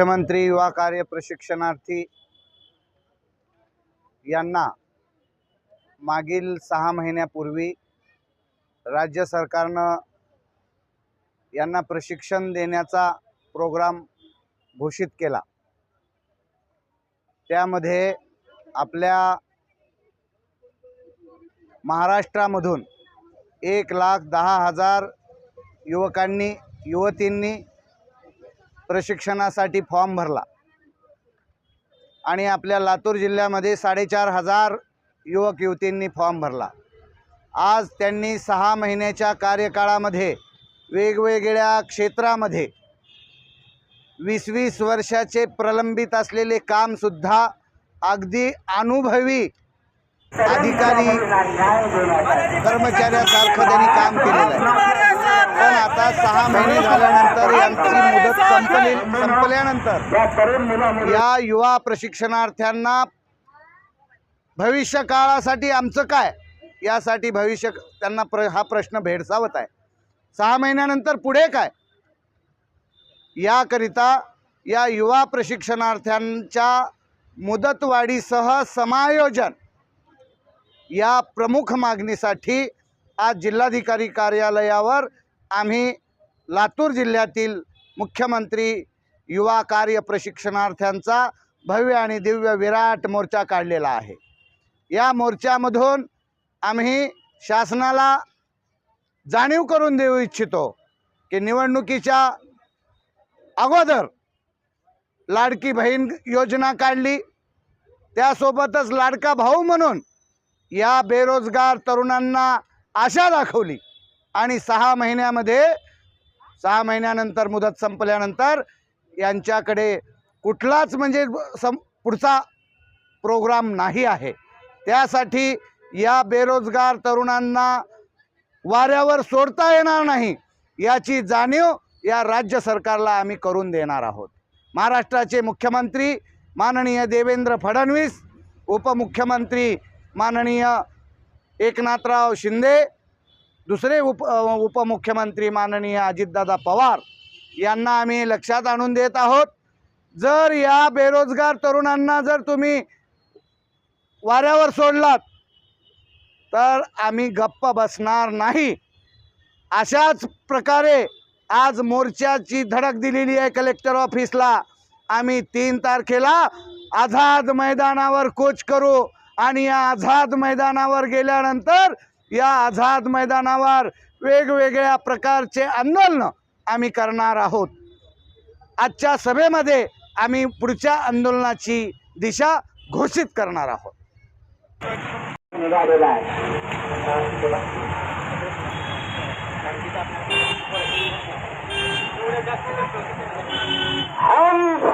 मुख्यमंत्री युवा कार्य प्रशिक्षणार्थी यांना मागील सहा महिन्यापूर्वी राज्य सरकारनं यांना प्रशिक्षण देण्याचा प्रोग्राम घोषित केला. त्यामध्ये आपल्या महाराष्ट्रामधून एक लाख दहा हजार युवकांनी युवतींनी प्रशिक्षणासाठी फॉर्म भरला. आणि आपल्या लातूर जिल्ह्यामध्ये साडेचार हजार युवक युवतींनी फॉर्म भरला. आज त्यांनी सहा महिन्याच्या कार्यकाळामध्ये वेगवेगळ्या क्षेत्रामध्ये वीस वीस वर्षाचे प्रलंबित असलेले कामसुद्धा अगदी अनुभवी अधिकारी कर्मचाऱ्यासारखं त्यांनी काम केलेलं आहे. पण आता सहा महिने झाल्यानंतर यांची मुदत संपली संपल्यानंतर या युवा प्रशिक्षणार्थ्यांना भविष्य काळासाठी आमचं काय? यासाठी भविष्य त्यांना प्र हा प्रश्न भेडसावत आहे. सहा महिन्यानंतर पुढे काय? याकरिता या युवा प्रशिक्षणार्थ्यांच्या मुदतवाढीसह समायोजन या प्रमुख मागणीसाठी आज जिल्हाधिकारी कार्यालयावर आम्ही लातूर जिल्ह्यातील मुख्यमंत्री युवा कार्य प्रशिक्षणार्थ्यांचा भव्य आणि दिव्य विराट मोर्चा काढलेला आहे. या मोर्चामधून आम्ही शासनाला जाणीव करून देऊ इच्छितो की निवडणुकीच्या अगोदर लाडकी बहीण योजना काढली. त्यासोबतच लाडका भाऊ म्हणून या बेरोजगार तरुणांना आशा दाखवली. आणि सहा महिन्यामध्ये सहा महिन्यानंतर मुदत संपल्यानंतर यांच्याकडे कुठलाच म्हणजे सम पुढचा प्रोग्राम नाही आहे. त्यासाठी या बेरोजगार तरुणांना वाऱ्यावर सोडता येणार नाही याची जाणीव या राज्य सरकारला आम्ही करून देणार आहोत. महाराष्ट्राचे मुख्यमंत्री माननीय देवेंद्र फडणवीस उपमुख्यमंत्री माननीय एकनाथराव शिंदे दुसरे उप उपमुख्यमंत्री माननीय अजितदादा पवार यांना आम्ही लक्षात आणून देत आहोत. जर या बेरोजगार तरुणांना जर तुम्ही वाऱ्यावर सोडलात तर आम्ही गप्प बसणार नाही. अशाच प्रकारे आज मोर्चाची धडक दिलेली आहे कलेक्टर ऑफिसला आम्ही तीन तारखेला आझाद मैदानावर कोच करू आणि या आझाद मैदानावर गेल्यानंतर या आझाद मैदानावर वेगवेगळ्या प्रकारचे आंदोलनं आम्ही करणार आहोत. आजच्या सभेमध्ये आम्ही पुढच्या आंदोलनाची दिशा घोषित करणार आहोत. हम